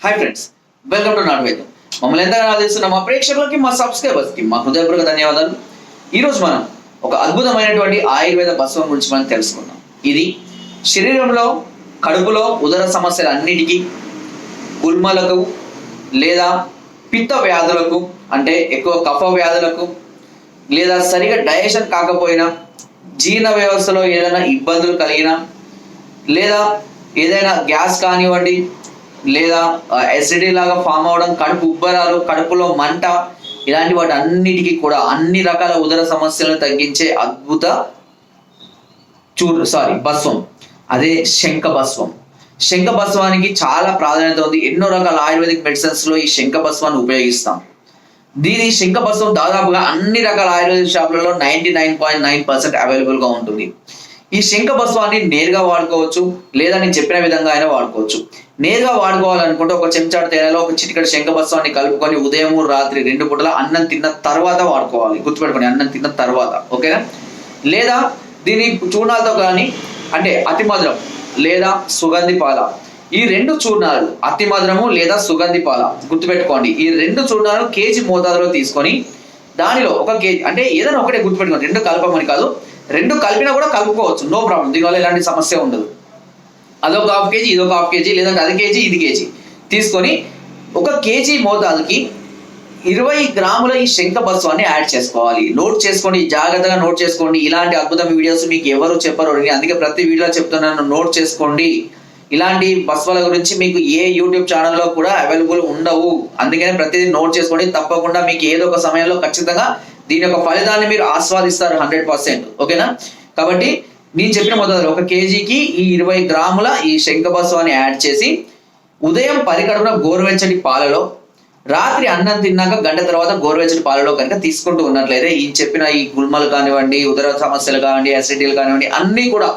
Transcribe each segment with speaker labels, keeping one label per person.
Speaker 1: Hi friends welcome to నాట్ వైద్యం మమ్మల్ని ఎంతగానో ఆదరిస్తున్న మా ప్రేక్షకులకి మా సబ్స్క్రైబర్స్కి మా హృదయపూర్వక ధన్యవాదాలు. ఈరోజు మనం ఒక అద్భుతమైనటువంటి ఆయుర్వేద భస్వం గురించి మనం తెలుసుకుందాం. ఇది శరీరంలో కడుపులో ఉదర సమస్యలు అన్నిటికీ గుల్మలకు లేదా పిత్త వ్యాధులకు అంటే ఎక్కువ కఫ వ్యాధులకు లేదా సరిగా డైజెషన్ కాకపోయినా జీర్ణ వ్యవస్థలో ఏదైనా ఇబ్బందులు కలిగినా లేదా ఏదైనా గ్యాస్ కానివ్వండి లేదా ఎసిడి లాగా ఫామ్ అవడం కడుపు ఉబ్బరాలు కడుపులో మంట ఇలాంటి వాటి అన్నిటికీ కూడా అన్ని రకాల ఉదర సమస్యలను తగ్గించే అద్భుత చూర్ సారీ భస్వం. అదే శంఖ భస్వం. శంఖ భస్వానికి చాలా ప్రాధాన్యత ఉంది. ఎన్నో రకాల ఆయుర్వేదిక్ మెడిసిన్స్లో ఈ శంఖ భస్వాన్ని ఉపయోగిస్తాం. దీని శంఖ భస్వం దాదాపుగా అన్ని రకాల ఆయుర్వేదిక్ షాపులలో ninety nine point nine percent అవైలబుల్గా ఉంటుంది. ఈ శంఖ భస్వాన్ని నేరుగా వాడుకోవచ్చు లేదా నేను చెప్పిన విధంగా అయినా వాడుకోవచ్చు. నేరుగా వాడుకోవాలనుకుంటే ఒక చెంచాడు తేనెలో ఒక చిటికడి శంఖ భస్వాన్ని కలుపుకొని ఉదయం రాత్రి రెండు పూటల అన్నం తిన్న తర్వాత వాడుకోవాలి. గుర్తుపెట్టుకోండి అన్నం తిన్న తర్వాత ఓకేనా? లేదా దీని చూర్ణాలతో కానీ అంటే అతి మధురం లేదా సుగంధి పాల. ఈ రెండు చూర్ణాలు అతి మధురము లేదా సుగంధి పాల. గుర్తుపెట్టుకోండి ఈ రెండు చూర్ణాలు కేజీ మోతాదులో తీసుకొని దానిలో ఒక కేజీ అంటే ఏదైనా ఒకటే గుర్తుపెట్టుకోండి రెండు కలపమని కాదు రెండు కలిపినా కూడా కలుపుకోవచ్చు. నో ప్రాబ్లం దీనివల్ల ఎలాంటి సమస్య ఉండదు. అదొక హాఫ్ కేజీ ఇదొక హాఫ్ కేజీ లేదంటే అది కేజీ ఇది కేజీ. తీసుకొని ఒక కేజీ మోతాదుకి ఇరవై గ్రాముల ఈ శంఖ యాడ్ చేసుకోవాలి. నోట్ చేసుకోండి జాగ్రత్తగా నోట్ చేసుకోండి. ఇలాంటి అద్భుతమైన వీడియోస్ మీకు ఎవరు చెప్పరు నేను అందుకే ప్రతి వీడియోలో చెప్తున్నాను. నోట్ చేసుకోండి. ఇలాంటి బస్వాల గురించి మీకు ఏ యూట్యూబ్ ఛానల్లో కూడా అవైలబుల్ ఉండవు. అందుకని ప్రతిదీ నోట్ చేసుకోండి. తప్పకుండా మీకు ఏదో ఒక సమయంలో ఖచ్చితంగా దీని యొక్క ఫలితాన్ని మీరు ఆస్వాదిస్తారు హండ్రెడ్ పర్సెంట్ ఓకేనా? కాబట్టి నేను చెప్పిన మొదలు ఒక కేజీకి ఈ ఇరవై గ్రాముల ఈ శంఖభస్వాన్ని యాడ్ చేసి ఉదయం పరికడుపున గోరువెచ్చని పాలలో రాత్రి అన్నం తిన్నాక గంట తర్వాత గోరువెచ్చని పాలలో కనుక తీసుకుంటూ ఉన్నట్లయితే ఈ చెప్పిన ఈ గుల్మలు కానివ్వండి ఉదర సమస్యలు కానివ్వండి అసిడిటీలు కానివ్వండి అన్నీ కూడా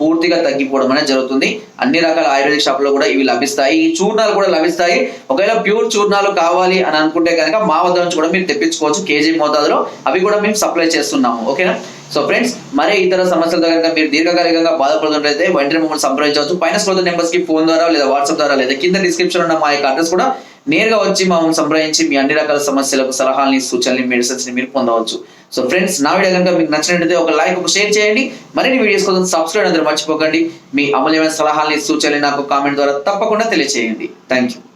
Speaker 1: పూర్తిగా తగ్గిపోవడం అనేది జరుగుతుంది. అన్ని రకాల ఆయుర్వేదిక్ షాపులో కూడా ఇవి లభిస్తాయి. ఈ చూర్ణాలు కూడా లభిస్తాయి. ఒకవేళ ప్యూర్ చూర్ణాలు కావాలి అని అనుకుంటే కనుక మా వద్ద నుంచి కూడా మీరు తెప్పించుకోవచ్చు కేజీ మోతాదులో. అవి కూడా మేము సప్లై చేస్తున్నాము. ఓకేనా? సో ఫ్రెండ్స్ మరే ఇతర సమస్యలతో కనుక మీరు దీర్ఘకాలికంగా బాధపడుతున్నట్లయితే వెంటనే మమ్మల్ని సంప్రదించవచ్చు. పైన స్క్రోల్ నెంబర్స్కి ఫోన్ ద్వారా లేదా వాట్సాప్ ద్వారా లేదా కింద డిస్క్రిప్షన్ ఉన్న మా యొక్క అడ్రస్ కూడా నేరుగా వచ్చి మమ్మల్ని సంప్రదించి మీ అన్ని రకాల సమస్యలకు సలహాలని సూచనలు మెడిసిన్స్ని మీరు పొందవచ్చు. సో ఫ్రెండ్స్ నా వీడియో కనుక మీకు నచ్చినట్లయితే ఒక లైక్ ఒక షేర్ చేయండి. మరిన్ని వీడియోస్ కోసం సబ్స్క్రైబ్ అందరూ మర్చిపోకండి. మీ అమూల్యమైన సలహాలని సూచనలు నాకు కామెంట్ ద్వారా తప్పకుండా తెలియజేయండి థ్యాంక్ యూ